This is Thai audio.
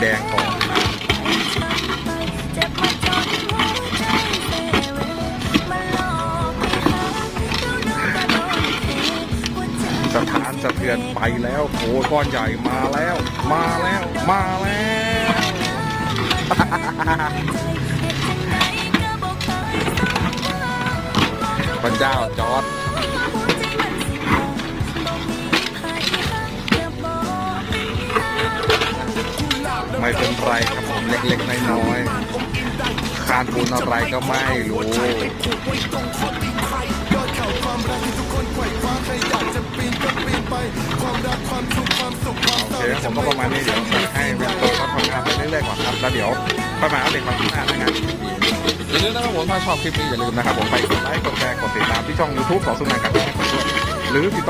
แดงก่อนสถานสะเทือนไปแล้วโอ้ก้อนใหญ่มาแล้ว มาแล้ว มาแล้วพระเจ้าจอร์ด ไม่เป็นไรครับผมเล็กๆน้อยๆคานปูนอะไรก็ไม่รู้โอเคผมก็ประมาณนี้เดี๋ยวให้เป็นตัวเขาทำงานไปเรื่อยๆก่อนครับแล้วเดี๋ยวค่อยมาอัปเดตความคืบหน้าในงานอย่าลืมนะครับผมถ้าชอบคลิปนี้อย่าลืมนะครับผมไปกดไลค์กดแชร์กดติดตามที่ช่อง YouTube ของสุนันท์กับพี่ให้ผมด้วยหรือติดต่อ